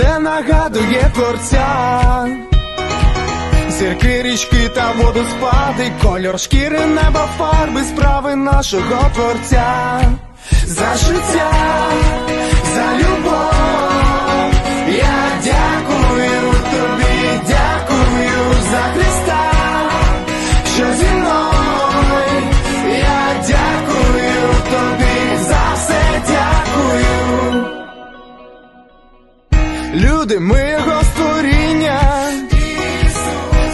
все нагадує творця. Зірки, річки та водоспади, кольор шкіри, неба, фарби, справи нашого творця. За життя, Люди, ми його створіння,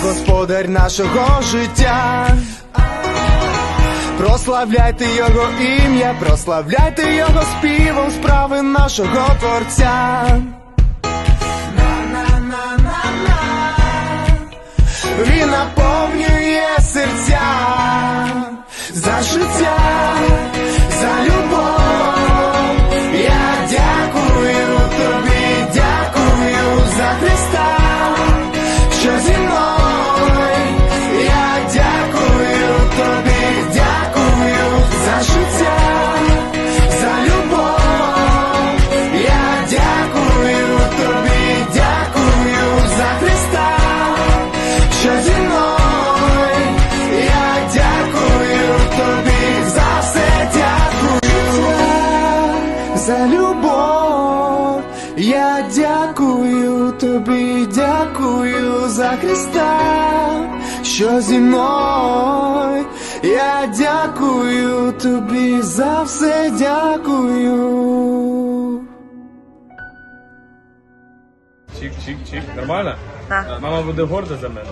Господар нашого життя. Прославляйте його ім'я, прославляйте його співом справи нашого творця. Він наповнює серця за життя, Я дякую тобі, дякую за Христа, що зі мною. Я дякую тобі за все дякую. Чик, чик, чик. Нормально? Так. Мама буде горда за мене.